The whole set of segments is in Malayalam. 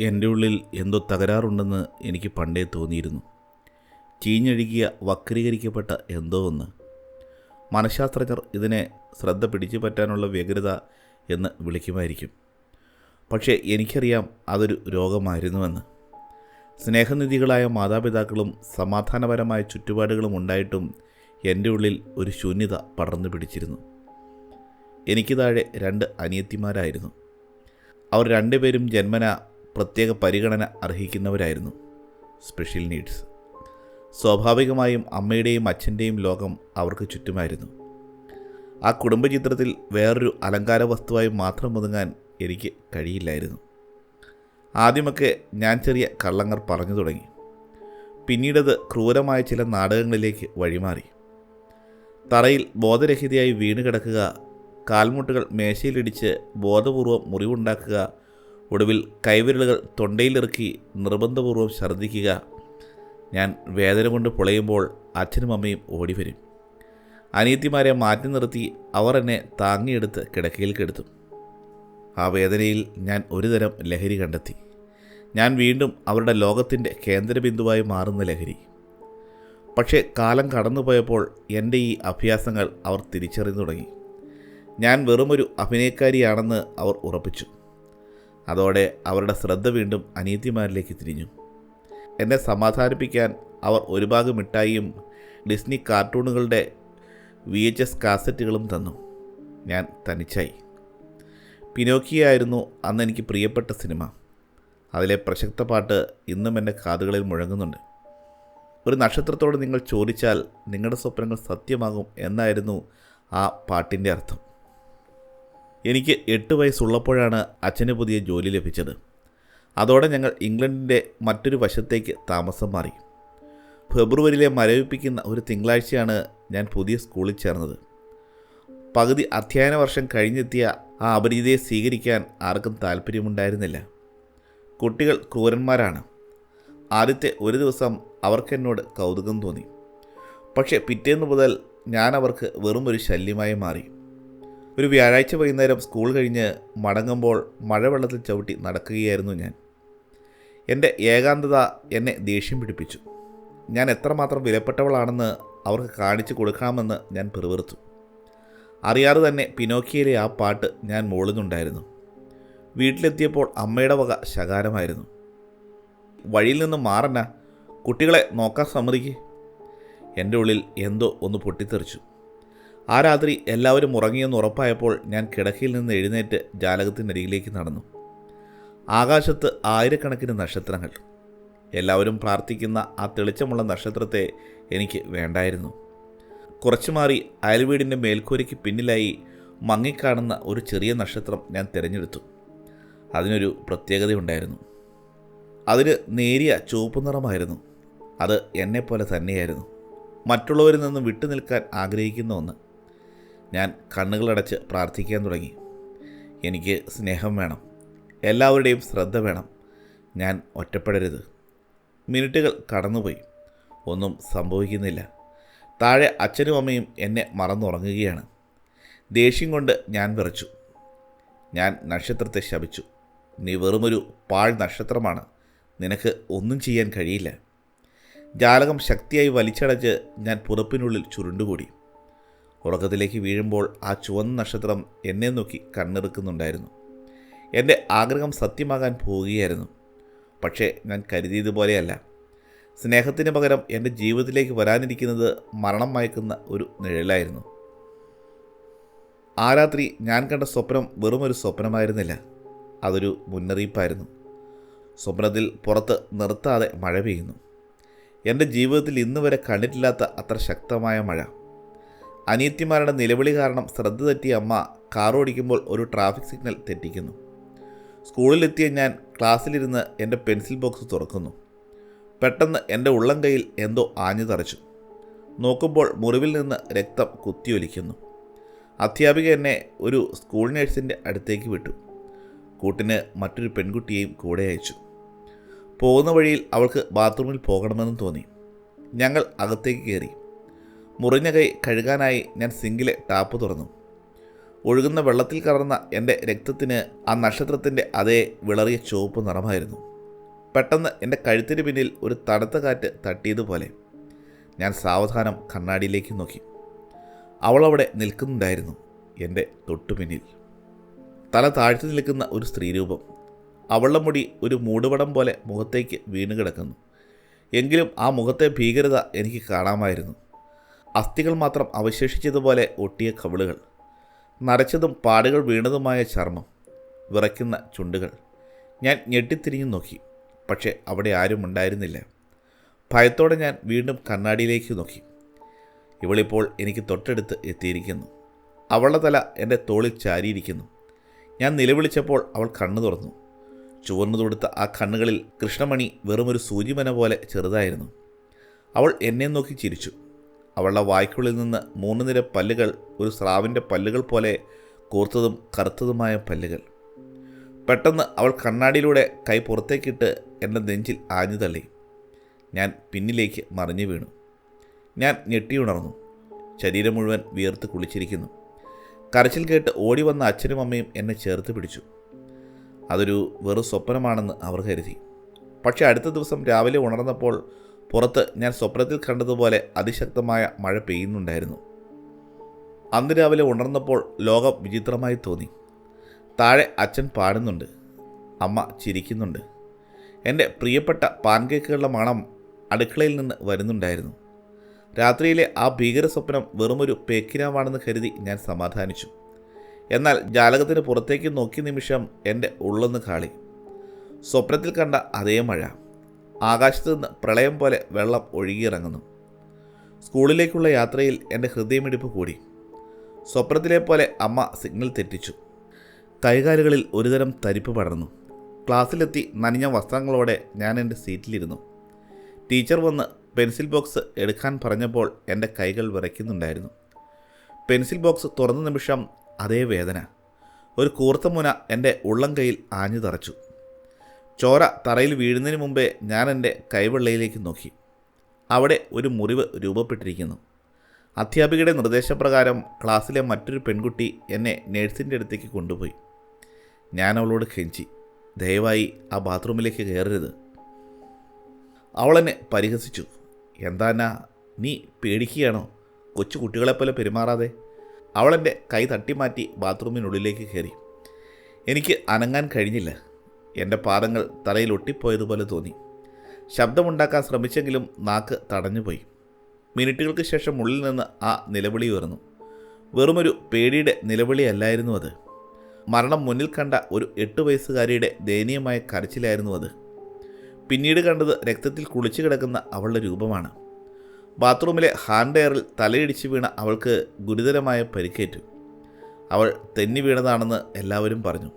എന്റെ ഉള്ളിൽ എന്തോ തകരാറുണ്ടെന്ന് എനിക്ക് പണ്ടേ തോന്നിയിരുന്നു. ചീഞ്ഞഴുകിയ വക്രീകരിക്കപ്പെട്ട എന്തോ ഒന്ന്. മനഃശാസ്ത്രജ്ഞർ ഇതിനെ ശ്രദ്ധ പിടിച്ചു പറ്റാനുള്ള വ്യഗ്രത എന്ന് വിളിക്കുമായിരിക്കും. പക്ഷേ എനിക്കറിയാം അതൊരു രോഗമായിരുന്നുവെന്ന്. സ്നേഹനിധികളായ മാതാപിതാക്കളും സമാധാനപരമായ ചുറ്റുപാടുകളും ഉണ്ടായിട്ടും എന്റെ ഉള്ളിൽ ഒരു ശൂന്യത പടർന്നു പിടിച്ചിരുന്നു. എനിക്ക് താഴെ രണ്ട് അനിയത്തിമാരായിരുന്നു. അവർ രണ്ടുപേരും ജന്മന പ്രത്യേക പരിഗണന അർഹിക്കുന്നവരായിരുന്നു. സ്പെഷ്യൽ നീഡ്സ് സ്വാഭാവികമായും അമ്മയുടെയും അച്ഛന്റെയും ലോകം അവർക്ക് ചുറ്റുമായിരുന്നു. ആ കുടുംബചിത്രത്തിൽ വേറൊരു അലങ്കാര വസ്തുവായി മാത്രം ഒതുങ്ങാൻ എനിക്ക് കഴിയില്ലായിരുന്നു. ആദ്യമൊക്കെ ഞാൻ ചെറിയ കള്ളങ്ങർ പറഞ്ഞു തുടങ്ങി. പിന്നീടത് ക്രൂരമായ ചില നാടകങ്ങളിലേക്ക് വഴിമാറി. തറയിൽ ബോധരഹിതയായി വീണ് കിടക്കുക കാൽമുട്ടുകൾ മേശയിലിടിച്ച് ബോധപൂർവം മുറിവുണ്ടാക്കുക ഒടുവിൽ കൈവിരലുകൾ തൊണ്ടയിലിറക്കി നിർബന്ധപൂർവം ഛർദ്ദിക്കുക. ഞാൻ വേദന കൊണ്ട് പൊളയുമ്പോൾ അച്ഛനും അമ്മയും ഓടിവരും. അനിയത്തിമാരെ മാറ്റി നിർത്തി അവർ എന്നെ താങ്ങിയെടുത്ത് കിടക്കയിൽ കെടുത്തു. ആ വേദനയിൽ ഞാൻ ഒരുതരം ലഹരി കണ്ടെത്തി. ഞാൻ വീണ്ടും അവരുടെ ലോകത്തിന്റെ കേന്ദ്രബിന്ദുവായി മാറുന്ന ലഹരി. പക്ഷേ കാലം കടന്നുപോയപ്പോൾ എന്റെ ഈ അഭ്യാസങ്ങൾ അവർ തിരിച്ചറിഞ്ഞു തുടങ്ങി. ഞാൻ വെറുമൊരു അഭിനയക്കാരിയാണെന്ന് അവർ ഉറപ്പിച്ചു. അതോടെ അവരുടെ ശ്രദ്ധ വീണ്ടും അനിയത്തിമാരിലേക്ക് തിരിഞ്ഞു. എന്നെ സമാധാനിപ്പിക്കാൻ അവർ ഒരു ഭാഗം മിഠായിയും ഡിസ്നി കാർട്ടൂണുകളുടെ വി എച്ച് എസ് കാസറ്റുകളും തന്നു. ഞാൻ തനിച്ചായി. പിനോക്കിയായിരുന്നു അന്ന് എനിക്ക് പ്രിയപ്പെട്ട സിനിമ. അതിലെ പ്രശസ്ത പാട്ട് ഇന്നും എന്റെ കാതുകളിൽ മുഴങ്ങുന്നുണ്ട്. ഒരു നക്ഷത്രത്തോട് നിങ്ങൾ ചോദിച്ചാൽ നിങ്ങളുടെ സ്വപ്നങ്ങൾ സത്യമാകും എന്നായിരുന്നു ആ പാട്ടിന്റെ അർത്ഥം. എനിക്ക് എട്ട് വയസ്സുള്ളപ്പോഴാണ് അച്ഛന് പുതിയ ജോലി ലഭിച്ചത്. അതോടെ ഞങ്ങൾ ഇംഗ്ലണ്ടിന്റെ മറ്റൊരു വശത്തേക്ക് താമസം മാറി. ഫെബ്രുവരിയിലെ മരവിപ്പിക്കുന്ന ഒരു തിങ്കളാഴ്ചയാണ് ഞാൻ പുതിയ സ്കൂളിൽ ചേർന്നത്. പകുതി അധ്യയന വർഷം കഴിഞ്ഞെത്തിയ ആ അപരിചിതയെ സ്വീകരിക്കാൻ ആർക്കും താല്പര്യമുണ്ടായിരുന്നില്ല. കുട്ടികൾ ക്രൂരന്മാരാണ്. ആദ്യത്തെ ഒരു ദിവസം അവർക്കെന്നോട് കൗതുകം തോന്നി. പക്ഷേ പിറ്റേന്ന് മുതൽ ഞാൻ അവർക്ക് വെറും ഒരു ശല്യമായി മാറി. ഒരു വ്യാഴാഴ്ച വൈകുന്നേരം സ്കൂൾ കഴിഞ്ഞ് മടങ്ങുമ്പോൾ മഴവെള്ളത്തിൽ ചവിട്ടി നടക്കുകയായിരുന്നു ഞാൻ. എന്റെ ഏകാന്തത എന്നെ ദേഷ്യം പിടിപ്പിച്ചു. ഞാൻ എത്രമാത്രം വിലപ്പെട്ടവളാണെന്ന് അവർക്ക് കാണിച്ചു കൊടുക്കാമെന്ന് ഞാൻ പിറുവിറുത്തു അറിയാതെ തന്നെ പിനോക്കിയയിലെ ആ പാട്ട് ഞാൻ മോളുന്നുണ്ടായിരുന്നു. വീട്ടിലെത്തിയപ്പോൾ അമ്മയുടെ വക ശകാരമായിരുന്നു. വഴിയിൽ നിന്ന് മാറന്ന കുട്ടികളെ നോക്കാൻ സമ്മതിക്കേ. എന്റെ ഉള്ളിൽ എന്തോ ഒന്ന് പൊട്ടിത്തെറിച്ചു. ആ രാത്രി എല്ലാവരും ഉറങ്ങിയെന്ന് ഉറപ്പായപ്പോൾ ഞാൻ കിടക്കയിൽ നിന്ന് എഴുന്നേറ്റ് ജാലകത്തിനരികിലേക്ക് നടന്നു. ആകാശത്ത് ആയിരക്കണക്കിന് നക്ഷത്രങ്ങൾ. എല്ലാവരും പ്രാർത്ഥിക്കുന്ന ആ തെളിച്ചമുള്ള നക്ഷത്രത്തെ എനിക്ക് വേണ്ടായിരുന്നു. കുറച്ചു മാറി അയൽവീടിന്റെ മേൽക്കൂരയ്ക്ക് പിന്നിലായി മങ്ങിക്കാണുന്ന ഒരു ചെറിയ നക്ഷത്രം ഞാൻ തിരഞ്ഞെടുത്തു. അതിനൊരു പ്രത്യേകതയുണ്ടായിരുന്നു. അതിന് നേരിയ ചുവപ്പ് നിറമായിരുന്നു. അത് എന്നെപ്പോലെ തന്നെയായിരുന്നു. മറ്റുള്ളവരിൽ നിന്ന് വിട്ടുനിൽക്കാൻ ആഗ്രഹിക്കുന്ന ഒന്ന് ഞാൻ കണ്ണുകളടച്ച് പ്രാർത്ഥിക്കാൻ തുടങ്ങി. എനിക്ക് സ്നേഹം വേണം. എല്ലാവരുടെയും ശ്രദ്ധ വേണം. ഞാൻ ഒറ്റപ്പെടരുത്. മിനിറ്റുകൾ കടന്നുപോയി. ഒന്നും സംഭവിക്കുന്നില്ല. താഴെ അച്ഛനും അമ്മയും എന്നെ മറന്നുറങ്ങുകയാണ്. ദേഷ്യം കൊണ്ട് ഞാൻ വിറച്ചു. ഞാൻ നക്ഷത്രത്തെ ശപിച്ചു. നീ വെറുമൊരു പാഴ് നക്ഷത്രമാണ്. നിനക്ക് ഒന്നും ചെയ്യാൻ കഴിയില്ല. ജാലകം ശക്തിയായി വലിച്ചടച്ച് ഞാൻ പുറപ്പിനുള്ളിൽ ചുരുണ്ടുകൂടി. ഉറക്കത്തിലേക്ക് വീഴുമ്പോൾ ആ ചുവന്ന നക്ഷത്രം എന്നെ നോക്കി കണ്ണിറുക്കുന്നുണ്ടായിരുന്നു. എന്റെ ആഗ്രഹം സത്യമാകാൻ പോവുകയായിരുന്നു പക്ഷേ ഞാൻ കരുതിയതുപോലെയല്ല സ്നേഹത്തിന് പകരം എന്റെ ജീവിതത്തിലേക്ക് വരാനിരിക്കുന്നത് മരണം മയക്കുന്ന ഒരു നിഴലായിരുന്നു. ആ രാത്രി ഞാൻ കണ്ട സ്വപ്നം വെറുമൊരു സ്വപ്നമായിരുന്നില്ല. അതൊരു മുന്നറിയിപ്പായിരുന്നു. സ്വപ്നത്തിൽ പുറത്ത് നിർത്താതെ മഴ പെയ്യുന്നു. എന്റെ ജീവിതത്തിൽ ഇന്നുവരെ കണ്ടിട്ടില്ലാത്ത അത്ര ശക്തമായ മഴ. അനിയത്തിമാരുടെ നിലവിളി കാരണം ശ്രദ്ധ തെറ്റിയ അമ്മ കാർ ഓടിക്കുമ്പോൾ ഒരു ട്രാഫിക് സിഗ്നൽ തെറ്റിക്കുന്നു. സ്കൂളിലെത്തിയ ഞാൻ ക്ലാസ്സിലിരുന്ന് എന്റെ പെൻസിൽ ബോക്സ് തുറക്കുന്നു. പെട്ടെന്ന് എന്റെ ഉള്ളം കയ്യിൽ എന്തോ ആഞ്ഞു തറച്ചു. നോക്കുമ്പോൾ മുറിവിൽ നിന്ന് രക്തം കുത്തിയൊലിക്കുന്നു. അധ്യാപിക എന്നെ ഒരു സ്കൂൾ നേഴ്സിന്റെ അടുത്തേക്ക് വിട്ടു. കൂട്ടിന് മറ്റൊരു പെൺകുട്ടിയെയും കൂടെ അയച്ചു. പോകുന്ന വഴിയിൽ അവൾക്ക് ബാത്റൂമിൽ പോകണമെന്ന് തോന്നി. ഞങ്ങൾ അകത്തേക്ക് കയറി. മുറിഞ്ഞ കൈ കഴുകാനായി ഞാൻ സിങ്കിലെ ടാപ്പ് തുറന്നു. ഒഴുകുന്ന വെള്ളത്തിൽ കറന്ന എന്റെ രക്തത്തിന് ആ നക്ഷത്രത്തിന്റെ അതേ വിളറിയ ചുവപ്പ് നിറമായിരുന്നു. പെട്ടെന്ന് എന്റെ കഴുത്തിന് പിന്നിൽ ഒരു തണുത്ത കാറ്റ് തട്ടിയതുപോലെ ഞാൻ സാവധാനം കണ്ണാടിയിലേക്ക് നോക്കി. അവളവിടെ നിൽക്കുന്നുണ്ടായിരുന്നു എന്റെ തൊട്ടുപിന്നിൽ തല താഴ്ത്തി നിൽക്കുന്ന ഒരു സ്ത്രീരൂപം. അവളുടെ മുടി ഒരു മൂടുപടം പോലെ മുഖത്തേക്ക് വീണ് കിടക്കുന്നു. എങ്കിലും ആ മുഖത്തെ ഭീകരത എനിക്ക് കാണാമായിരുന്നു. അസ്ഥികൾ മാത്രം അവശേഷിച്ചതുപോലെ ഒട്ടിയ കവിളുകൾ നരച്ചതും പാടുകൾ വീണതുമായ ചർമ്മം വിറയ്ക്കുന്ന ചുണ്ടുകൾ. ഞാൻ ഞെട്ടിത്തിരിഞ്ഞു നോക്കി പക്ഷേ അവിടെ ആരും ഉണ്ടായിരുന്നില്ല. ഭയത്തോടെ ഞാൻ വീണ്ടും കണ്ണാടിയിലേക്ക് നോക്കി. ഇവളിപ്പോൾ എനിക്ക് തൊട്ടടുത്ത് എത്തിയിരിക്കുന്നു. അവളുടെ തല എന്റെ തോളിൽ ചാരിയിരിക്കുന്നു. ഞാൻ നിലവിളിച്ചപ്പോൾ അവൾ കണ്ണു തുറന്നു. ചുവന്നു തൊടുത്ത ആ കണ്ണുകളിൽ കൃഷ്ണമണി വെറുമൊരു സൂചിമന പോലെ ചെറുതായിരുന്നു. അവൾ എന്നെ നോക്കി ചിരിച്ചു. അവളുടെ വായ്ക്കുള്ളിൽ നിന്ന് മൂന്ന് നിര പല്ലുകൾ ഒരു സ്രാവിന്റെ പല്ലുകൾ പോലെ കൂർത്തതും കറുത്തതുമായ പല്ലുകൾ. പെട്ടെന്ന് അവൾ കണ്ണാടിയിലൂടെ കൈ പുറത്തേക്കിട്ട് എന്റെ നെഞ്ചിൽ ആഞ്ഞു തള്ളി. ഞാൻ പിന്നിലേക്ക് മറിഞ്ഞു വീണു. ഞാൻ ഞെട്ടിയുണർന്നു ശരീരം മുഴുവൻ വിയർത്ത് കുളിച്ചിരിക്കുന്നു. കരച്ചിൽ കേട്ട് ഓടി വന്ന അച്ഛനും അമ്മയും എന്നെ ചേർത്ത് പിടിച്ചു. അതൊരു വെറു സ്വപ്നമാണെന്ന് അവർ കരുതി. പക്ഷേ അടുത്ത ദിവസം രാവിലെ ഉണർന്നപ്പോൾ പുറത്ത് ഞാൻ സ്വപ്നത്തിൽ കണ്ടതുപോലെ അതിശക്തമായ മഴ പെയ്യുന്നുണ്ടായിരുന്നു. അന്ന് രാവിലെ ഉണർന്നപ്പോൾ ലോകം വിചിത്രമായി തോന്നി. താഴെ അച്ഛൻ പാടുന്നുണ്ട്. അമ്മ ചിരിക്കുന്നുണ്ട്. എന്റെ പ്രിയപ്പെട്ട പാൻകേക്കുകളുടെ മണം അടുക്കളയിൽ നിന്ന് വരുന്നുണ്ടായിരുന്നു. രാത്രിയിലെ ആ ഭീകര സ്വപ്നം വെറുമൊരു പേക്കിനാവാണെന്ന് കരുതി ഞാൻ സമാധാനിച്ചു. എന്നാൽ ജാലകത്തിന് പുറത്തേക്ക് നോക്കിയ നിമിഷം എന്റെ ഉള്ളൊന്ന് കാളി. സ്വപ്നത്തിൽ കണ്ട അതേ മഴ. ആകാശത്ത് നിന്ന് പ്രളയം പോലെ വെള്ളം ഒഴുകിയിറങ്ങുന്നു. സ്കൂളിലേക്കുള്ള യാത്രയിൽ എന്റെ ഹൃദയമിടിപ്പ് കൂടി. സ്വപ്നത്തിലെ പോലെ അമ്മ സിഗ്നൽ തെറ്റിച്ചു. കൈകാലുകളിൽ ഒരുതരം തരിപ്പ് പടർന്നു. ക്ലാസ്സിലെത്തി നനഞ്ഞ വസ്ത്രങ്ങളോടെ ഞാൻ എന്റെ സീറ്റിലിരുന്നു. ടീച്ചർ വന്ന് പെൻസിൽ ബോക്സ് എടുക്കാൻ പറഞ്ഞപ്പോൾ എന്റെ കൈകൾ വിറയ്ക്കുന്നുണ്ടായിരുന്നു. പെൻസിൽ ബോക്സ് തുറന്ന നിമിഷം അതേ വേദന. ഒരു കൂർത്ത മുന എന്റെ ഉള്ളം കൈയിൽ ആഞ്ഞു തറച്ചു ചോര തറയിൽ വീഴുന്നതിന് മുമ്പേ ഞാൻ എന്റെ കൈവെള്ളയിലേക്ക് നോക്കി. അവിടെ ഒരു മുറിവ് രൂപപ്പെട്ടിരിക്കുന്നു. അധ്യാപികയുടെ നിർദ്ദേശപ്രകാരം ക്ലാസ്സിലെ മറ്റൊരു പെൺകുട്ടി എന്നെ നേഴ്സിന്റെ അടുത്തേക്ക് കൊണ്ടുപോയി. ഞാൻ അവളോട് കെഞ്ചി ദയവായി ആ ബാത്റൂമിലേക്ക് കയറരുത്. അവളെന്നെ പരിഹസിച്ചു. എന്താനാ നീ പേടിക്കുകയാണോ? കൊച്ചു കുട്ടികളെപ്പോലെ പെരുമാറാതെ. അവളെന്റെ കൈ തട്ടിമാറ്റി ബാത്റൂമിനുള്ളിലേക്ക് കയറി. എനിക്ക് അനങ്ങാൻ കഴിഞ്ഞില്ല. എന്റെ പാദങ്ങൾ തലയിൽ ഒട്ടിപ്പോയതുപോലെ തോന്നി. ശബ്ദമുണ്ടാക്കാൻ ശ്രമിച്ചെങ്കിലും നാക്ക് തടഞ്ഞുപോയി. മിനിറ്റുകൾക്ക് ശേഷം ഉള്ളിൽ നിന്ന് ആ നിലവിളി ഉയർന്നു. വെറുമൊരു പേടിയുടെ നിലവിളിയല്ലായിരുന്നു അത്. മരണം മുന്നിൽ കണ്ട ഒരു എട്ട് വയസ്സുകാരിയുടെ ദയനീയമായ കരച്ചിലായിരുന്നു അത്. പിന്നീട് കണ്ടത് രക്തത്തിൽ കുളിച്ചു കിടക്കുന്ന അവളുടെ രൂപമാണ്. ബാത്റൂമിലെ ഹാൻഡ് എയറിൽ തലയിടിച്ച് വീണ അവൾക്ക് ഗുരുതരമായ പരിക്കേറ്റു. അവൾ തെന്നി വീണതാണെന്ന് എല്ലാവരും പറഞ്ഞു.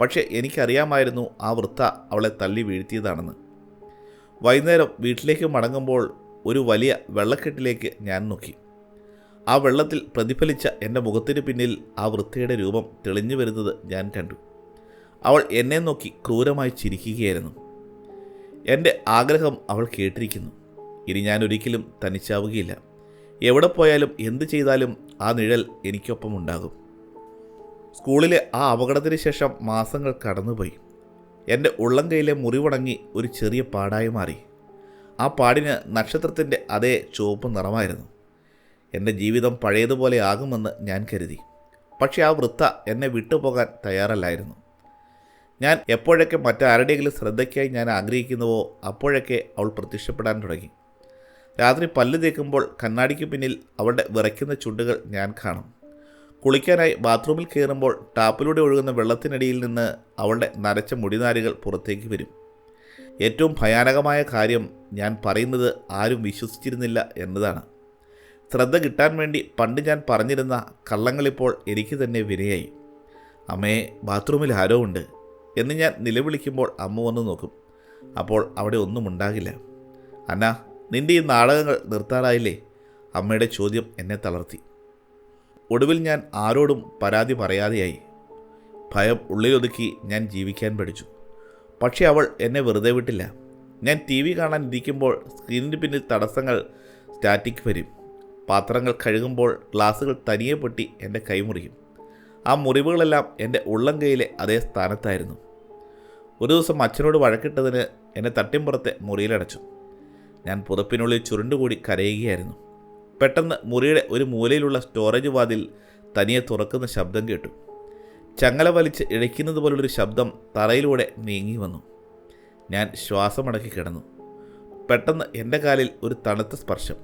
പക്ഷേ എനിക്കറിയാമായിരുന്നു ആ വൃത്ത അവളെ തള്ളി വീഴ്ത്തിയതാണെന്ന്. വൈകുന്നേരം വീട്ടിലേക്ക് മടങ്ങുമ്പോൾ ഒരു വലിയ വെള്ളക്കെട്ടിലേക്ക് ഞാൻ നോക്കി. ആ വെള്ളത്തിൽ പ്രതിഫലിച്ച എന്റെ മുഖത്തിന് പിന്നിൽ ആ വൃത്തയുടെ രൂപം തെളിഞ്ഞു വരുന്നത് ഞാൻ കണ്ടു. അവൾ എന്നെ നോക്കി ക്രൂരമായി ചിരിക്കുകയായിരുന്നു. എന്റെ ആഗ്രഹം അവൾ കേട്ടിരിക്കുന്നു. ഇനി ഞാൻ ഒരിക്കലും തനിച്ചാവുകയില്ല. എവിടെ പോയാലും എന്ത് ചെയ്താലും ആ നിഴൽ എനിക്കൊപ്പം ഉണ്ടാകും സ്കൂളിലെ ആ അപകടത്തിന് ശേഷം മാസങ്ങൾ കടന്നുപോയി. എന്റെ ഉള്ളം കൈയിലെ മുറിവണങ്ങി ഒരു ചെറിയ പാടായി മാറി. ആ പാടിന് നക്ഷത്രത്തിന്റെ അതേ ചുവപ്പ് നിറമായിരുന്നു. എന്റെ ജീവിതം പഴയതുപോലെ ആകുമെന്ന് ഞാൻ കരുതി. പക്ഷേ ആ വൃത്ത എന്നെ വിട്ടുപോകാൻ തയ്യാറല്ലായിരുന്നു. ഞാൻ എപ്പോഴൊക്കെ മറ്റാരുടെയെങ്കിലും ശ്രദ്ധയ്ക്കായി ഞാൻ ആഗ്രഹിക്കുന്നുവോ അപ്പോഴൊക്കെ അവൾ പ്രത്യക്ഷപ്പെടാൻ തുടങ്ങി. രാത്രി പല്ല് തേക്കുമ്പോൾ കണ്ണാടിക്ക് പിന്നിൽ അവളുടെ വിറയ്ക്കുന്ന ചുണ്ടുകൾ ഞാൻ കാണും. കുളിക്കാനായി ബാത്റൂമിൽ കയറുമ്പോൾ ടാപ്പിലൂടെ ഒഴുകുന്ന വെള്ളത്തിനടിയിൽ നിന്ന് അവളുടെ നരച്ച മുടിനാരുകൾ പുറത്തേക്ക് വരും. ഏറ്റവും ഭയാനകമായ കാര്യം ഞാൻ പറയുന്നത് ആരും വിശ്വസിച്ചിരുന്നില്ല എന്നതാണ്. ശ്രദ്ധ കിട്ടാൻ വേണ്ടി പണ്ട് ഞാൻ പറഞ്ഞിരുന്ന കള്ളങ്ങളിപ്പോൾ എനിക്ക് തന്നെ വിനയായി. അമ്മയെ ബാത്റൂമിൽ ആരോ ഉണ്ട്? എന്ന് ഞാൻ നിലവിളിക്കുമ്പോൾ അമ്മ വന്ന് നോക്കും. അപ്പോൾ അവിടെ ഒന്നും ഉണ്ടാകില്ല. അന്ന നിന്റെ ഈ നാടകങ്ങൾ നിർത്താറായില്ലേ? അമ്മയുടെ ചോദ്യം എന്നെ തളർത്തി. ഒടുവിൽ ഞാൻ ആരോടും പരാതി പറയാതെയായി. ഭയം ഉള്ളിലൊതുക്കി ഞാൻ ജീവിക്കാൻ പഠിച്ചു. പക്ഷേ അവൾ എന്നെ വെറുതെ വിട്ടില്ല. ഞാൻ ടി വി കാണാൻ ഇരിക്കുമ്പോൾ സ്ക്രീനിന് പിന്നിൽ തടസ്സങ്ങൾ സ്റ്റാറ്റിക് വരും. പാത്രങ്ങൾ കഴുകുമ്പോൾ ഗ്ലാസുകൾ തനിയെ പൊട്ടി എന്റെ കൈമുറിയും ആ മുറിവുകളെല്ലാം എന്റെ ഉള്ളം കൈയിലെ അതേ സ്ഥാനത്തായിരുന്നു. ഒരു ദിവസം അച്ഛനോട് വഴക്കിട്ടതിന് എന്നെ തട്ടിമ്പുറത്തെ മുറിയിലടച്ചു. ഞാൻ പുതപ്പിനുള്ളിൽ ചുരുണ്ടുകൂടി കരയുകയായിരുന്നു. പെട്ടെന്ന് മുറിയുടെ ഒരു മൂലയിലുള്ള സ്റ്റോറേജ് വാതിൽ തനിയെ തുറക്കുന്ന ശബ്ദം കേട്ടു. ചങ്ങല വലിച്ച് ഇഴയ്ക്കുന്നത് പോലുള്ളൊരു ശബ്ദം തറയിലൂടെ നീങ്ങി വന്നു. ഞാൻ ശ്വാസമടക്കി കിടന്നു. പെട്ടെന്ന് എന്റെ കാലിൽ ഒരു തണുത്ത സ്പർശം.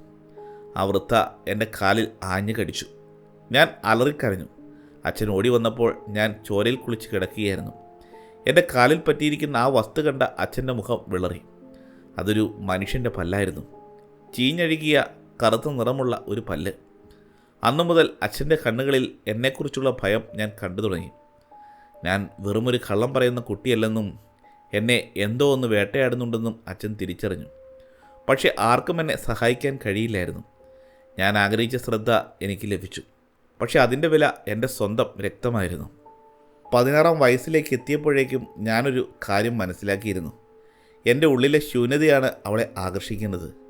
ആ വൃത്ത എന്റെ കാലിൽ ആഞ്ഞു കടിച്ചു. ഞാൻ അലറിക്കരഞ്ഞു. അച്ഛൻ ഓടി വന്നപ്പോൾ ഞാൻ ചോരയിൽ കുളിച്ച് കിടക്കുകയായിരുന്നു. എന്റെ കാലിൽ പറ്റിയിരിക്കുന്ന ആ വസ്തു കണ്ട അച്ഛന്റെ മുഖം വിളറി. അതൊരു മനുഷ്യന്റെ പല്ലായിരുന്നു. ചീഞ്ഞഴുകിയ കറുത്ത നിറമുള്ള ഒരു പല്ല്. അന്നു മുതൽ അച്ഛന്റെ കണ്ണുകളിൽ എന്നെക്കുറിച്ചുള്ള ഭയം ഞാൻ കണ്ടു തുടങ്ങി. ഞാൻ വെറുമൊരു കള്ളം പറയുന്ന കുട്ടിയല്ലെന്നും എന്നെ എന്തോ ഒന്ന് വേട്ടയാടുന്നുണ്ടെന്നും അച്ഛൻ തിരിച്ചറിഞ്ഞു. പക്ഷേ ആർക്കും എന്നെ സഹായിക്കാൻ കഴിയില്ലായിരുന്നു. ഞാൻ ആഗ്രഹിച്ച ശ്രദ്ധ എനിക്ക് ലഭിച്ചു. പക്ഷേ അതിന്റെ വില എന്റെ സ്വന്തം രക്തമായിരുന്നു. പതിനാറാം വയസ്സിലേക്ക് എത്തിയപ്പോഴേക്കും ഞാനൊരു കാര്യം മനസ്സിലാക്കിയിരുന്നു. എന്റെ ഉള്ളിലെ ശൂന്യതയാണ് അവളെ ആകർഷിക്കുന്നത്.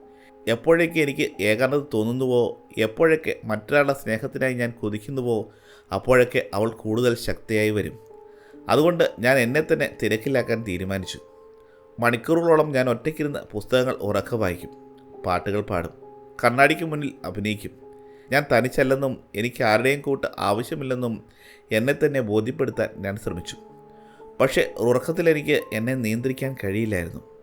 എപ്പോഴൊക്കെ എനിക്ക് ഏകാന്തത തോന്നുന്നുവോ? എപ്പോഴൊക്കെ മറ്റൊരാളുടെ സ്നേഹത്തിനായി ഞാൻ കൊതിക്കുന്നുവോ? അപ്പോഴൊക്കെ അവൾ കൂടുതൽ ശക്തിയായി വരും. അതുകൊണ്ട് ഞാൻ എന്നെ തന്നെ തിരക്കിലാക്കാൻ തീരുമാനിച്ചു. മണിക്കൂറുകളോളം ഞാൻ ഒറ്റയ്ക്കിരുന്ന് പുസ്തകങ്ങൾ ഉറക്ക വായിക്കും പാട്ടുകൾ പാടും കണ്ണാടിക്ക് മുന്നിൽ അഭിനയിക്കും. ഞാൻ തനിച്ചല്ലെന്നും എനിക്ക് ആരുടെയും കൂട്ട് ആവശ്യമില്ലെന്നും എന്നെ തന്നെ ബോധ്യപ്പെടുത്താൻ ഞാൻ ശ്രമിച്ചു. പക്ഷേ ഉറക്കത്തിൽ എനിക്ക് എന്നെ നിയന്ത്രിക്കാൻ കഴിയില്ലായിരുന്നു.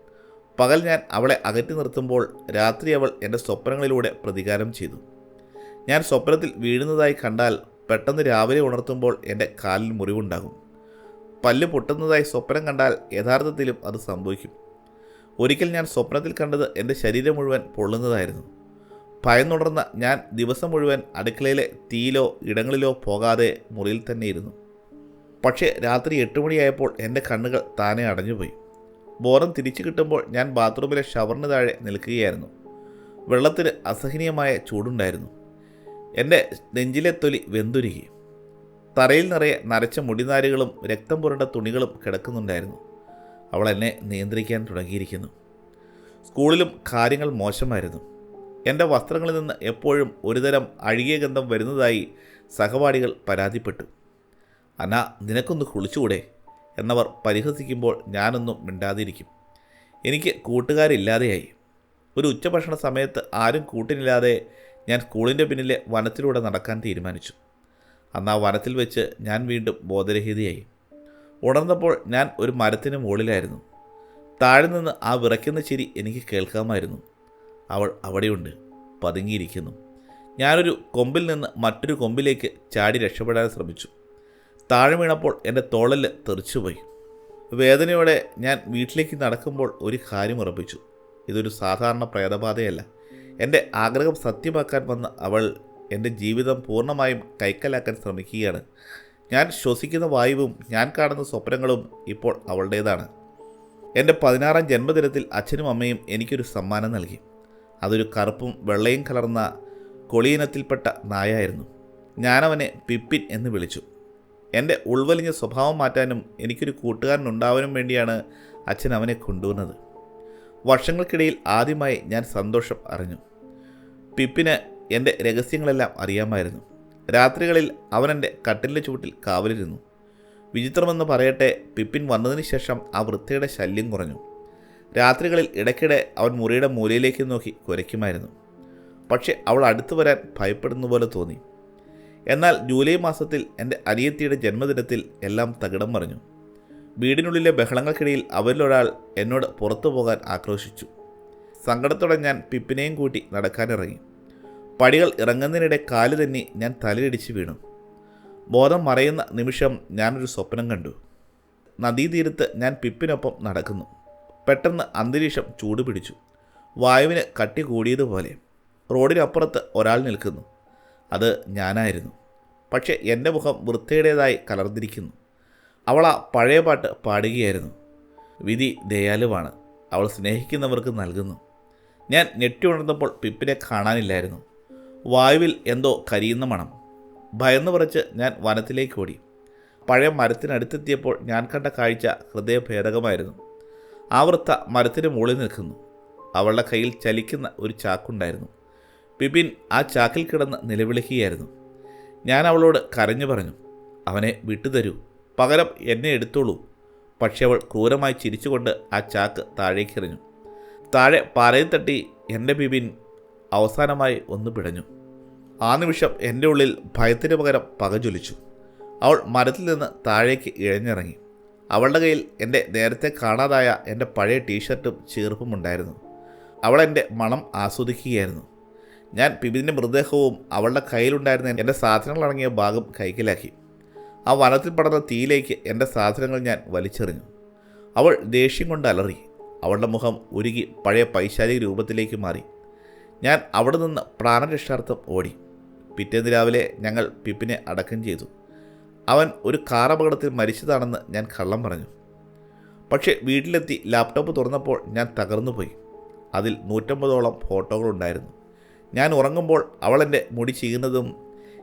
പകൽ ഞാൻ അവളെ അകറ്റി നിർത്തുമ്പോൾ രാത്രി അവൾ എന്റെ സ്വപ്നങ്ങളിലൂടെ പ്രതികാരം ചെയ്തു. ഞാൻ സ്വപ്നത്തിൽ വീഴുന്നതായി കണ്ടാൽ പെട്ടെന്ന് രാവിലെ ഉണർത്തുമ്പോൾ എന്റെ കാലിൽ മുറിവുണ്ടാകും. പല്ല് പൊട്ടുന്നതായി സ്വപ്നം കണ്ടാൽ യഥാർത്ഥത്തിലും അത് സംഭവിക്കും. ഒരിക്കൽ ഞാൻ സ്വപ്നത്തിൽ കണ്ടത് എന്റെ ശരീരം മുഴുവൻ പൊള്ളുന്നതായിരുന്നു. ഭയന്നുണർന്ന ഞാൻ ദിവസം മുഴുവൻ അടുക്കളയിലെ തീയിലോ ഇടങ്ങളിലോ പോകാതെ മുറിയിൽ തന്നെ ഇരുന്നു പക്ഷേ രാത്രി എട്ട് മണിയായപ്പോൾ എന്റെ കണ്ണുകൾ താനെ അടഞ്ഞുപോയി. ബോധം തിരിച്ചു കിട്ടുമ്പോൾ ഞാൻ ബാത്റൂമിലെ ഷവറിന് താഴെ നിൽക്കുകയായിരുന്നു. വെള്ളത്തിന് അസഹനീയമായ ചൂടുണ്ടായിരുന്നു. എന്റെ നെഞ്ചിലെ തൊലി വെന്തുരുകി. തറയിൽ നിറയെ നരച്ച മുടിനാരുകളും രക്തം പുരണ്ട തുണികളും കിടക്കുന്നുണ്ടായിരുന്നു. അവൾ എന്നെ നിയന്ത്രിക്കാൻ തുടങ്ങിയിരിക്കുന്നു. സ്കൂളിലും കാര്യങ്ങൾ മോശമായിരുന്നു. എന്റെ വസ്ത്രങ്ങളിൽ നിന്ന് എപ്പോഴും ഒരുതരം അഴുകിയ ഗന്ധം വരുന്നതായി സഹപാഠികൾ പരാതിപ്പെട്ടു. അന നിനക്കൊന്ന് കുളിച്ചുകൂടെ? എന്നവർ പരിഹസിക്കുമ്പോൾ ഞാനൊന്നും മിണ്ടാതിരിക്കും. എനിക്ക് കൂട്ടുകാരില്ലാതെയായി. ഒരു ഉച്ചഭക്ഷണ സമയത്ത് ആരും കൂട്ടിനില്ലാതെ ഞാൻ സ്കൂളിന്റെ പിന്നിലെ വനത്തിലൂടെ നടക്കാൻ തീരുമാനിച്ചു. അന്ന് ആ വനത്തിൽ വെച്ച് ഞാൻ വീണ്ടും ബോധരഹിതയായി. ഉണർന്നപ്പോൾ ഞാൻ ഒരു മരത്തിന് മുകളിലായിരുന്നു. താഴെ നിന്ന് ആ വിറയ്ക്കുന്ന ചിരി എനിക്ക് കേൾക്കാമായിരുന്നു. അവൾ അവിടെയുണ്ട് പതുങ്ങിയിരിക്കുന്നു. ഞാനൊരു കൊമ്പിൽ നിന്ന് മറ്റൊരു കൊമ്പിലേക്ക് ചാടി രക്ഷപ്പെടാൻ ശ്രമിച്ചു. താഴെ വീണപ്പോൾ എന്റെ തോളിൽ തെറിച്ചുപോയി. വേദനയോടെ ഞാൻ വീട്ടിലേക്ക് നടക്കുമ്പോൾ ഒരു കാര്യം ഉറപ്പിച്ചു. ഇതൊരു സാധാരണ പ്രേതബാധയല്ല. എന്റെ ആഗ്രഹം സത്യമാക്കാൻ വന്ന അവൾ എന്റെ ജീവിതം പൂർണമായും കൈക്കലാക്കാൻ ശ്രമിക്കുകയാണ്. ഞാൻ ശ്വസിക്കുന്ന വായുവും ഞാൻ കാണുന്ന സ്വപ്നങ്ങളും ഇപ്പോൾ അവളുടേതാണ്. എന്റെ പതിനാറാം ജന്മദിനത്തിൽ അച്ഛനും അമ്മയും എനിക്കൊരു സമ്മാനം നൽകി. അതൊരു കറുപ്പും വെള്ളയും കലർന്ന കൊളിയിനത്തിൽപ്പെട്ട നായായിരുന്നു. ഞാനവനെ പിപ്പിൻ എന്ന് വിളിച്ചു. എന്റെ ഉൾവലിഞ്ഞ സ്വഭാവം മാറ്റാനും എനിക്കൊരു കൂട്ടുകാരൻ ഉണ്ടാവാനും വേണ്ടിയാണ് അച്ഛൻ അവനെ കൊണ്ടുവന്നത്. വർഷങ്ങൾക്കിടയിൽ ആദ്യമായി ഞാൻ സന്തോഷം അറിഞ്ഞു. പിപ്പിന് എന്റെ രഹസ്യങ്ങളെല്ലാം അറിയാമായിരുന്നു. രാത്രികളിൽ അവൻ എന്റെ കട്ടിലിന്റെ ചുവട്ടിൽ കാവലിരുന്നു. വിചിത്രമെന്ന് പറയട്ടെ പിപ്പിൻ വന്നതിന് ശേഷം ആ വൃത്തിയുടെ ശല്യം കുറഞ്ഞു. രാത്രികളിൽ ഇടയ്ക്കിടെ അവൻ മുറിയുടെ മൂലയിലേക്ക് നോക്കി കുരയ്ക്കുമായിരുന്നു. പക്ഷേ അവൾ അടുത്തു വരാൻ ഭയപ്പെടുന്ന പോലെ തോന്നി. എന്നാൽ ജൂലൈ മാസത്തിൽ എന്റെ അനിയത്തിയുടെ ജന്മദിനത്തിൽ എല്ലാം തകിടം മറിഞ്ഞു. വീടിനുള്ളിലെ ബഹളങ്ങൾക്കിടയിൽ അവരിലൊരാൾ എന്നോട് പുറത്തു പോകാൻ ആക്രോശിച്ചു. സങ്കടത്തോടെ ഞാൻ പിപ്പിനെയും കൂട്ടി നടക്കാനിറങ്ങി. പടികൾ ഇറങ്ങുന്നതിനിടെ കാൽ തന്നെ ഞാൻ തലയിടിച്ച് വീണു. ബോധം മറയുന്ന നിമിഷം ഞാനൊരു സ്വപ്നം കണ്ടു. നദീതീരത്ത് ഞാൻ പിപ്പിനൊപ്പം നടക്കുന്നു. പെട്ടെന്ന് അന്തരീക്ഷം ചൂടുപിടിച്ചു. വായുവിന് കട്ടി കൂടിയതുപോലെ. റോഡിനപ്പുറത്ത് ഒരാൾ നിൽക്കുന്നു. അത് ഞാനായിരുന്നു. പക്ഷേ എന്റെ മുഖം വൃത്തിയുടേതായി കലർന്നിരിക്കുന്നു. അവൾ ആ പഴയ പാട്ട് പാടുകയായിരുന്നു. വിധി ദയാലുവാണ്. അവൾ സ്നേഹിക്കുന്നവർക്ക് നൽകുന്നു. ഞാൻ ഞെട്ടി ഉണർന്നപ്പോൾ പിപ്പിനെ കാണാനില്ലായിരുന്നു. വായുവിൽ എന്തോ കരിയുന്ന മണം. ഭയന്നു പറച്ച് ഞാൻ വനത്തിലേക്ക് ഓടി. പഴയ മരത്തിനടുത്തെത്തിയപ്പോൾ ഞാൻ കണ്ട കാഴ്ച ഹൃദയഭേദകമായിരുന്നു. ആ വൃത്ത മരത്തിന് മുകളിൽ നിൽക്കുന്നു. അവളുടെ കയ്യിൽ ചലിക്കുന്ന ഒരു ചാക്കുണ്ടായിരുന്നു. പിപിൻ ആ ചാക്കിൽ കിടന്ന് നിലവിളിക്കുകയായിരുന്നു. ഞാൻ അവളോട് കരഞ്ഞു പറഞ്ഞു അവനെ വിട്ടുതരൂ. പകരം എന്നെ എടുത്തോളൂ. പക്ഷെ അവൾ ക്രൂരമായി ചിരിച്ചുകൊണ്ട് ആ ചാക്ക് താഴേക്ക് എറിഞ്ഞു. താഴെ പാലയിൽ തട്ടി എന്റെ ബിബിൻ അവസാനമായി ഒന്ന് പിടഞ്ഞു. ആ നിമിഷം എന്റെ ഉള്ളിൽ ഭയത്തിന് പകരം പക ജ്വലിച്ചു. അവൾ മരത്തിൽ നിന്ന് താഴേക്ക് ഇഴഞ്ഞിറങ്ങി. അവളുടെ കയ്യിൽ എന്റെ നേരത്തെ കാണാതായ എന്റെ പഴയ ടീഷർട്ടും ചീർപ്പും ഉണ്ടായിരുന്നു. അവൾ എന്റെ മണം ആസ്വദിക്കുകയായിരുന്നു. ഞാൻ പിബിന്റെ മൃതദേഹവും അവളുടെ കയ്യിലുണ്ടായിരുന്ന എന്റെ സാധനങ്ങളടങ്ങിയ ഭാഗം കൈക്കലാക്കി. ആ വനത്തിൽ പടർന്ന തീയിലേക്ക് എന്റെ സാധനങ്ങൾ ഞാൻ വലിച്ചെറിഞ്ഞു. അവൾ ദേഷ്യം കൊണ്ട് അലറി. അവളുടെ മുഖം ഉരുകി പഴയ പൈശാലിക രൂപത്തിലേക്ക് മാറി. ഞാൻ അവിടെ നിന്ന് പ്രാണരക്ഷാർത്ഥം ഓടി. പിറ്റേന്ന് രാവിലെ ഞങ്ങൾ പിപ്പിനെ അടക്കം ചെയ്തു. അവൻ ഒരു കാർ അപകടത്തിൽ മരിച്ചതാണെന്ന് ഞാൻ കള്ളം പറഞ്ഞു. പക്ഷേ വീട്ടിലെത്തി ലാപ്ടോപ്പ് തുറന്നപ്പോൾ ഞാൻ തകർന്നുപോയി. അതിൽ നൂറ്റമ്പതോളം ഫോട്ടോകളുണ്ടായിരുന്നു. ഞാൻ ഉറങ്ങുമ്പോൾ അവൾ എന്റെ മുടി ചീകുന്നതും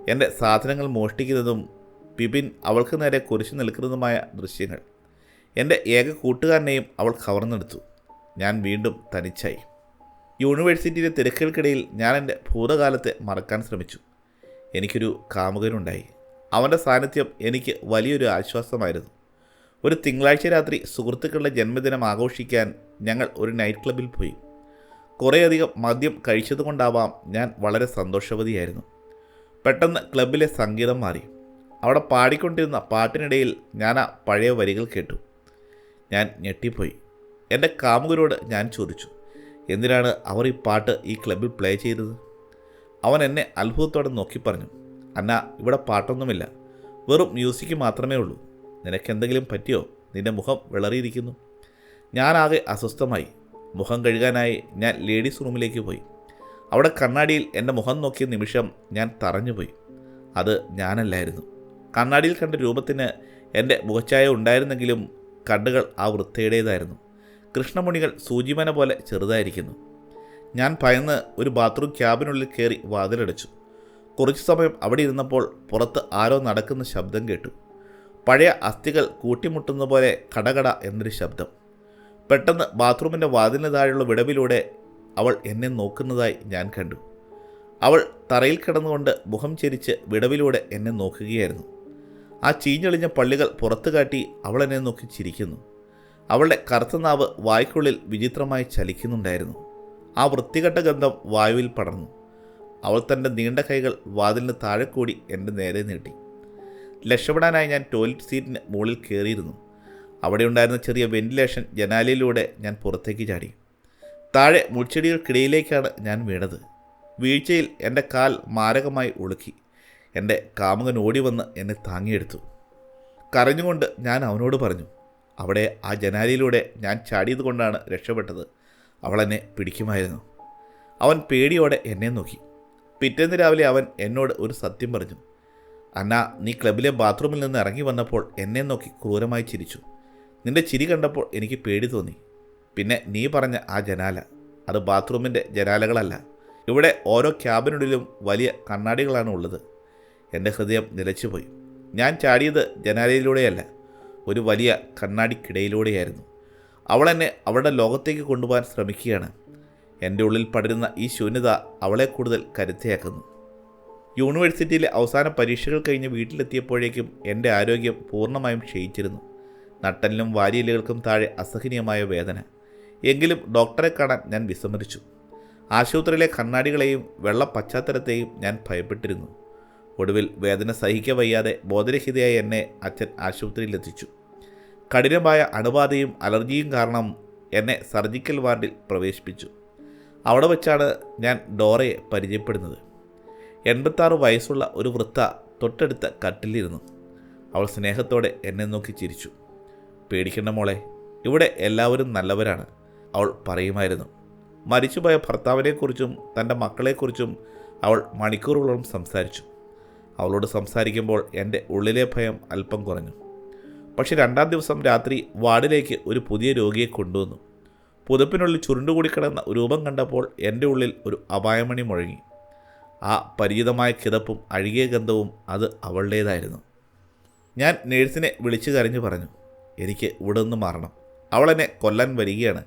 എന്റെ സാധനങ്ങൾ മോഷ്ടിക്കുന്നതും പിപിൻ അവൾക്ക് നേരെ കുരിശു നിൽക്കുന്നതുമായ ദൃശ്യങ്ങൾ. എന്റെ ഏക കൂട്ടുകാരനെയും അവൾ കവർന്നെടുത്തു. ഞാൻ വീണ്ടും തനിച്ചായി. യൂണിവേഴ്സിറ്റിയിലെ തിരക്കുകൾക്കിടയിൽ ഞാൻ എന്റെ ഭൂതകാലത്തെ മറക്കാൻ ശ്രമിച്ചു. എനിക്കൊരു കാമുകനുണ്ടായി. അവന്റെ സാന്നിധ്യം എനിക്ക് വലിയൊരു ആശ്വാസമായിരുന്നു. ഒരു തിങ്കളാഴ്ച രാത്രി സുഹൃത്തുക്കളുടെ ജന്മദിനം ആഘോഷിക്കാൻ ഞങ്ങൾ ഒരു നൈറ്റ് ക്ലബിൽ പോയി. കുറേയധികം മദ്യം കഴിച്ചതുകൊണ്ടാവാം ഞാൻ വളരെ സന്തോഷവതിയായിരുന്നു. പെട്ടെന്ന് ക്ലബിലെ സംഗീതം മാറി. അവിടെ പാടിക്കൊണ്ടിരുന്ന പാട്ടിനിടയിൽ ഞാൻ ആ പഴയ വരികൾ കേട്ടു. ഞാൻ ഞെട്ടിപ്പോയി. എന്റെ കാമുകരോട് ഞാൻ ചോദിച്ചു എന്തിനാണ് അവർ ഈ പാട്ട് ഈ ക്ലബിൽ പ്ലേ ചെയ്തത്? അവൻ എന്നെ അത്ഭുതത്തോടെ നോക്കി പറഞ്ഞു അന്ന ഇവിടെ പാട്ടൊന്നുമില്ല. വെറും മ്യൂസിക് മാത്രമേ ഉള്ളൂ. നിനക്കെന്തെങ്കിലും പറ്റിയോ? നിന്റെ മുഖം വിളറിയിരിക്കുന്നു. ഞാനാകെ അസ്വസ്ഥമായി. മുഖം കഴുകാനായി ഞാൻ ലേഡീസ് റൂമിലേക്ക് പോയി. അവിടെ കണ്ണാടിയിൽ എന്റെ മുഖം നോക്കിയ നിമിഷം ഞാൻ തറഞ്ഞുപോയി. അത് ഞാനല്ലായിരുന്നു. കണ്ണാടിയിൽ കണ്ട രൂപത്തിന് എന്റെ മുഖച്ഛായ ഉണ്ടായിരുന്നെങ്കിലും കണ്ണുകൾ ആ വൃത്തയുടേതായിരുന്നു. കൃഷ്ണമണികൾ സൂചിമന പോലെ ചെറുതായിരിക്കുന്നു. ഞാൻ ഭയന്ന് ഒരു ബാത്റൂം ക്യാബിനുള്ളിൽ കയറി വാതിലടച്ചു. കുറച്ചു സമയം അവിടെ ഇരുന്നപ്പോൾ പുറത്ത് ആരോ നടക്കുന്ന ശബ്ദം കേട്ടു. പഴയ അസ്ഥികൾ കൂട്ടിമുട്ടുന്ന പോലെ കടകട എന്നൊരു ശബ്ദം. പെട്ടെന്ന് ബാത്റൂമിന്റെ വാതിലിന് താഴെയുള്ള വിടവിലൂടെ അവൾ എന്നെ നോക്കുന്നതായി ഞാൻ കണ്ടു. അവൾ തറയിൽ കിടന്നുകൊണ്ട് മുഖം ചെരിച്ച് വിടവിലൂടെ എന്നെ നോക്കുകയായിരുന്നു. ആ ചീഞ്ഞളിഞ്ഞ പള്ളികൾ പുറത്തു കാട്ടി അവൾ എന്നെ നോക്കി ചിരിക്കുന്നു. അവളുടെ കറുത്ത നാവ് വായ്ക്കുള്ളിൽ വിചിത്രമായി ചലിക്കുന്നുണ്ടായിരുന്നു. ആ വൃത്തികെട്ട ഗന്ധം വായുവിൽ പടർന്നു. അവൾ തന്റെ നീണ്ട കൈകൾ വാതിലിന് താഴെ കൂടി എന്റെ നേരെ നീട്ടി. രക്ഷപ്പെടാനായി ഞാൻ ടോയ്ലറ്റ് സീറ്റിന് മുകളിൽ കയറിയിരുന്നു. അവിടെ ഉണ്ടായിരുന്ന ചെറിയ വെന്റിലേഷൻ ജനാലയിലൂടെ ഞാൻ പുറത്തേക്ക് ചാടി. താഴെ മുൾച്ചെടികൾക്കിടയിലേക്കാണ് ഞാൻ വീണത്. വീഴ്ചയിൽ എന്റെ കാൽ മാരകമായി ഒളുക്കി. എന്റെ കാമുകൻ ഓടി വന്ന് എന്നെ താങ്ങിയെടുത്തു. കരഞ്ഞുകൊണ്ട് ഞാൻ അവനോട് പറഞ്ഞു അവിടെ ആ ജനാലയിലൂടെ ഞാൻ ചാടിയതുകൊണ്ടാണ് രക്ഷപ്പെട്ടത്. അവൾ എന്നെ പിടിക്കുമായിരുന്നു. അവൻ പേടിയോടെ എന്നെ നോക്കി. പിറ്റേന്ന് രാവിലെ അവൻ എന്നോട് ഒരു സത്യം പറഞ്ഞു. അന്ന നീ ക്ലബിലെ ബാത്റൂമിൽ നിന്ന് ഇറങ്ങി വന്നപ്പോൾ എന്നെ നോക്കി ക്രൂരമായി ചിരിച്ചു. നിന്റെ ചിരി കണ്ടപ്പോൾ എനിക്ക് പേടി തോന്നി. പിന്നെ നീ പറഞ്ഞ ആ ജനാല അത് ബാത്റൂമിന്റെ ജനാലകളല്ല. ഇവിടെ ഓരോ ക്യാബിനുള്ളിലും വലിയ കണ്ണാടികളാണ് ഉള്ളത്. എന്റെ ഹൃദയം നിലച്ചുപോയി. ഞാൻ ചാടിയത് ജനാലയിലൂടെയല്ല ഒരു വലിയ കണ്ണാടിക്കിടയിലൂടെയായിരുന്നു. അവൾ എന്നെ അവളുടെ ലോകത്തേക്ക് കൊണ്ടുപോകാൻ ശ്രമിക്കുകയാണ്. എന്റെ ഉള്ളിൽ പടരുന്ന ഈ ശൂന്യത അവളെ കൂടുതൽ കരുത്തയാക്കുന്നു. യൂണിവേഴ്സിറ്റിയിലെ അവസാന പരീക്ഷകൾ കഴിഞ്ഞ് വീട്ടിലെത്തിയപ്പോഴേക്കും എന്റെ ആരോഗ്യം പൂർണമായും ക്ഷയിച്ചിരുന്നു. നട്ടലിനും വാരിയലുകൾക്കും താഴെ അസഹനീയമായ വേദന. എങ്കിലും ഡോക്ടറെ കാണാൻ ഞാൻ വിസമ്മതിച്ചു. ആശുപത്രിയിലെ കണ്ണാടികളെയും വെള്ള പശ്ചാത്തലത്തെയും ഞാൻ ഭയപ്പെട്ടിരുന്നു. ഒടുവിൽ വേദന സഹിക്ക വയ്യാതെ ബോധരഹിതയായി എന്നെ അച്ഛൻ ആശുപത്രിയിലെത്തിച്ചു. കഠിനമായ അണുബാധയും അലർജിയും കാരണം എന്നെ സർജിക്കൽ വാർഡിൽ പ്രവേശിപ്പിച്ചു. അവിടെ വെച്ചാണ് ഞാൻ ഡോറയെ പരിചയപ്പെടുന്നത്. എൺപത്താറ് വയസ്സുള്ള ഒരു വൃത്ത തൊട്ടടുത്ത കട്ടിലിരുന്നു. അവൾ സ്നേഹത്തോടെ എന്നെ നോക്കി ചിരിച്ചു. പേടിക്കേണ്ട മോളെ. ഇവിടെ എല്ലാവരും നല്ലവരാണ്. അവൾ പറയുമായിരുന്നു. മരിച്ചുപോയ ഭർത്താവിനെക്കുറിച്ചും തന്റെ മക്കളെക്കുറിച്ചും അവൾ മണിക്കൂറുകളോളം സംസാരിച്ചു. അവളോട് സംസാരിക്കുമ്പോൾ എന്റെ ഉള്ളിലെ ഭയം അല്പം കുറഞ്ഞു. പക്ഷേ രണ്ടാം ദിവസം രാത്രി വാർഡിലേക്ക് ഒരു പുതിയ രോഗിയെ കൊണ്ടുവന്നു. പുതപ്പിനുള്ളിൽ ചുരുണ്ടുകൂടി കിടന്ന രൂപം കണ്ടപ്പോൾ എന്റെ ഉള്ളിൽ ഒരു അപായമണി മുഴങ്ങി. ആ പരിചിതമായ കിതപ്പും അഴുകിയ ഗന്ധവും അത് അവളുടേതായിരുന്നു. ഞാൻ നേഴ്സിനെ വിളിച്ചു കരഞ്ഞു പറഞ്ഞു. എനിക്ക് ഇവിടെ നിന്ന് മാറണം. അവൾ എന്നെ കൊല്ലാൻ വരികയാണ്.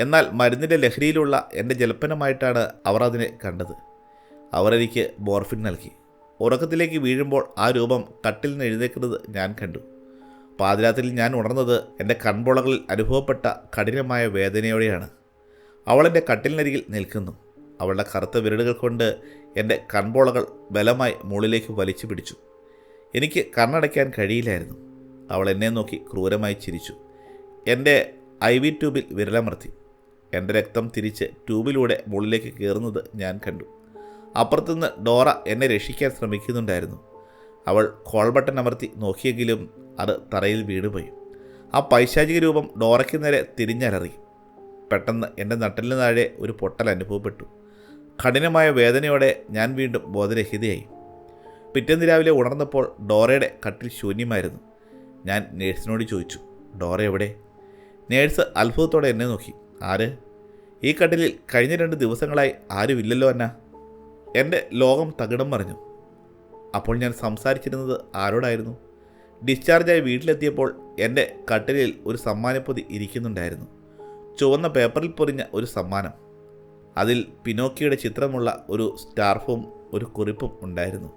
എന്നാൽ മരുന്നിന്റെ ലഹരിയിലുള്ള എന്റെ ജലപ്പനമായിട്ടാണ് അവർ അതിനെ കണ്ടത്. അവർ എനിക്ക് നൽകി. ഉറക്കത്തിലേക്ക് വീഴുമ്പോൾ ആ രൂപം കട്ടിൽ നിന്ന് എഴുന്നേക്കുന്നത് ഞാൻ കണ്ടു. പാതിരാത്രിയിൽ ഞാൻ ഉണർന്നത് എന്റെ കൺപോളകളിൽ അനുഭവപ്പെട്ട കഠിനമായ വേദനയോടെയാണ്. അവളെന്റെ കട്ടിലിനരികിൽ നിൽക്കുന്നു. അവളുടെ കറുത്ത വിരലുകൾ കൊണ്ട് എന്റെ കൺപോളകൾ ബലമായി മുകളിലേക്ക് വലിച്ചു പിടിച്ചു. എനിക്ക് കണ്ണടയ്ക്കാൻ കഴിയില്ലായിരുന്നു. അവൾ എന്നെ നോക്കി ക്രൂരമായി ചിരിച്ചു. എന്റെ ഐ വി ട്യൂബിൽ വിരലമർത്തി. എന്റെ രക്തം തിരിച്ച് ട്യൂബിലൂടെ മുകളിലേക്ക് കയറുന്നത് ഞാൻ കണ്ടു. അപ്പുറത്തുനിന്ന് ഡോറ എന്നെ രക്ഷിക്കാൻ ശ്രമിക്കുന്നുണ്ടായിരുന്നു. അവൾ കോൾ ബട്ടൺ അമർത്തി നോക്കിയെങ്കിലും അത് തറയിൽ വീണുപോയി. ആ പൈശാചിക രൂപം ഡോറയ്ക്ക് നേരെ തിരിഞ്ഞലറി. പെട്ടെന്ന് എന്റെ നട്ടലിന് താഴെ ഒരു പൊട്ടൽ അനുഭവപ്പെട്ടു. കഠിനമായ വേദനയോടെ ഞാൻ വീണ്ടും ബോധരഹിതയായി. പിറ്റേന്ന് രാവിലെ ഉണർന്നപ്പോൾ ഡോറയുടെ കട്ടിൽ ശൂന്യമായിരുന്നു. ഞാൻ നേഴ്സിനോട് ചോദിച്ചു ഡോറ എവിടെ? നേഴ്സ് അത്ഭുതത്തോടെ എന്നെ നോക്കി. ആര്? ഈ കട്ടിലിൽ കഴിഞ്ഞ രണ്ട് ദിവസങ്ങളായി ആരുമില്ലല്ലോ എന്നാ എന്റെ ലോകം തകിടം മറിഞ്ഞു. അപ്പോൾ ഞാൻ സംസാരിച്ചിരുന്നത് ആരോടായിരുന്നു? ഡിസ്ചാർജായി വീട്ടിലെത്തിയപ്പോൾ എന്റെ കട്ടിലിൽ ഒരു സമ്മാനപ്പൊതി ഇരിക്കുന്നുണ്ടായിരുന്നു. ചുവന്ന പേപ്പറിൽ പൊറിഞ്ഞ ഒരു സമ്മാനം. അതിൽ പിനോക്കിയുടെ ചിത്രമുള്ള ഒരു സ്റ്റാർഫും ഒരു കുറിപ്പും ഉണ്ടായിരുന്നു.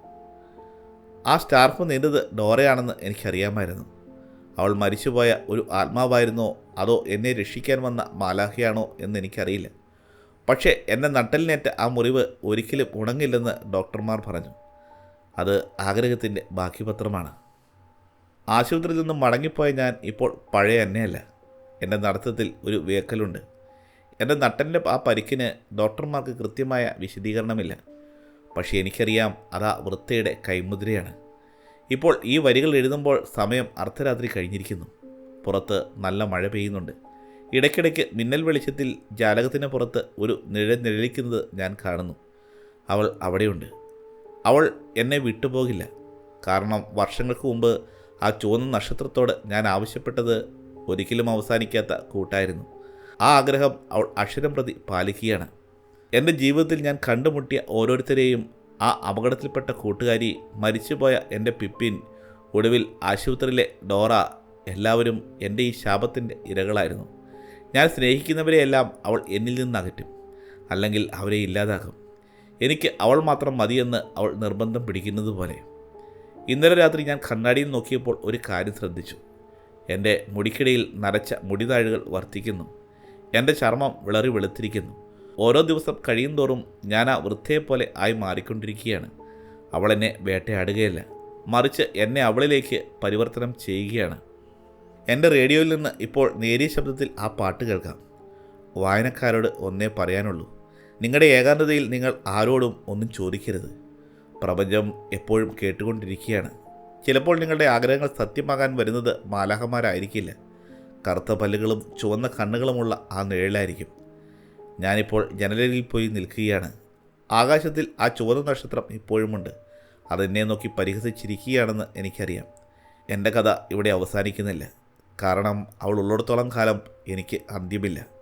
ആ സ്റ്റാർഫ് നീണ്ടത് ഡോറയാണെന്ന് എനിക്കറിയാമായിരുന്നു. അവൾ മരിച്ചുപോയ ഒരു ആത്മാവായിരുന്നോ? അതോ എന്നെ രക്ഷിക്കാൻ വന്ന മാലാഹിയാണോ എന്ന് എനിക്കറിയില്ല. പക്ഷേ എന്റെ നട്ടലിനേറ്റ ആ മുറിവ് ഒരിക്കലും ഉണങ്ങില്ലെന്ന് ഡോക്ടർമാർ പറഞ്ഞു. അത് ആഗ്രഹത്തിന്റെ ബാക്കി പത്രമാണ് ആശുപത്രിയിൽ നിന്നും മടങ്ങിപ്പോയ ഞാൻ ഇപ്പോൾ പഴയ എന്നെയല്ല. എന്റെ നടത്തത്തിൽ ഒരു വേക്കലുണ്ട് എന്റെ നട്ടലിന്റെ ആ പരിക്കിന് ഡോക്ടർമാർക്ക് കൃത്യമായ വിശദീകരണമില്ല. പക്ഷേ എനിക്കറിയാം അതാ വൃത്തയുടെ കൈമുദ്രയാണ്. ഇപ്പോൾ ഈ വരികൾ എഴുതുമ്പോൾ സമയം അർദ്ധരാത്രി കഴിഞ്ഞിരിക്കുന്നു. പുറത്ത് നല്ല മഴ പെയ്യുന്നുണ്ട്. ഇടയ്ക്കിടയ്ക്ക് മിന്നൽ വെളിച്ചത്തിൽ ജാലകത്തിന് പുറത്ത് ഒരു നിഴൽ നിഴലിക്കുന്നത് ഞാൻ കാണുന്നു. അവൾ അവിടെയുണ്ട്. അവൾ എന്നെ വിട്ടുപോകില്ല. കാരണം വർഷങ്ങൾക്ക് മുമ്പ് ആ ചുവന്ന നക്ഷത്രത്തോട് ഞാൻ ആവശ്യപ്പെട്ടത് ഒരിക്കലും അവസാനിക്കാത്ത കൂട്ടായിരുന്നു. ആ ആഗ്രഹം അവൾ അക്ഷരം പ്രതി പാലിക്കുകയാണ്. എന്റെ ജീവിതത്തിൽ ഞാൻ കണ്ടുമുട്ടിയ ഓരോരുത്തരെയും ആ അപകടത്തിൽപ്പെട്ട കൂട്ടുകാരി മരിച്ചുപോയ എന്റെ പിപ്പിൻ ഒടുവിൽ ആശുപത്രിയിലെ ഡോറ എല്ലാവരും എന്റെ ഈ ശാപത്തിന്റെ ഇരകളായിരുന്നു. ഞാൻ സ്നേഹിക്കുന്നവരെയെല്ലാം അവൾ എന്നിൽ നിന്ന് അകറ്റും അല്ലെങ്കിൽ അവരെ ഇല്ലാതാക്കും. എനിക്ക് അവൾ മാത്രം മതിയെന്ന് അവൾ നിർബന്ധം പിടിക്കുന്നത് പോലെ ഇന്നലെ രാത്രി ഞാൻ കണ്ണാടിയിൽ നോക്കിയപ്പോൾ ഒരു കാര്യം ശ്രദ്ധിച്ചു. എന്റെ മുടിക്കിടയിൽ നരച്ച മുടിതാഴുകൾ വർദ്ധിക്കുന്നു എന്റെ ചർമ്മം വിളറി വെളുത്തിരിക്കുന്നു. ഓരോ ദിവസം കഴിയും തോറും ഞാൻ ആ വൃദ്ധയെപ്പോലെ ആയി മാറിക്കൊണ്ടിരിക്കുകയാണ്. അവൾ എന്നെ വേട്ടയാടുകയല്ല. മറിച്ച് എന്നെ അവളിലേക്ക് പരിവർത്തനം ചെയ്യുകയാണ്. എന്റെ റേഡിയോയിൽ നിന്ന് ഇപ്പോൾ നേരിയ ശബ്ദത്തിൽ ആ പാട്ട് കേൾക്കാം. വായനക്കാരോട് ഒന്നേ പറയാനുള്ളൂ. നിങ്ങളുടെ ഏകാന്തതയിൽ നിങ്ങൾ ആരോടും ഒന്നും ചോദിക്കരുത്. പ്രപഞ്ചം എപ്പോഴും കേട്ടുകൊണ്ടിരിക്കുകയാണ്. ചിലപ്പോൾ നിങ്ങളുടെ ആഗ്രഹങ്ങൾ സത്യമാകാൻ വരുന്നത് മാലാഹമാരായിരിക്കില്ല കറുത്ത പല്ലുകളും ചുവന്ന കണ്ണുകളുമുള്ള ആ നിഴലായിരിക്കും. ഞാനിപ്പോൾ ജനലിൽ പോയി നിൽക്കുകയാണ്. ആകാശത്തിൽ ആ ചുവന്ന നക്ഷത്രം ഇപ്പോഴുമുണ്ട്. അതെന്നെ നോക്കി പരിഹസിച്ചിരിക്കുകയാണെന്ന് എനിക്കറിയാം. എന്റെ കഥ ഇവിടെ അവസാനിക്കുന്നില്ല. കാരണം അവൾ ഉള്ളിടത്തോളം കാലം എനിക്ക് അന്ത്യമില്ല.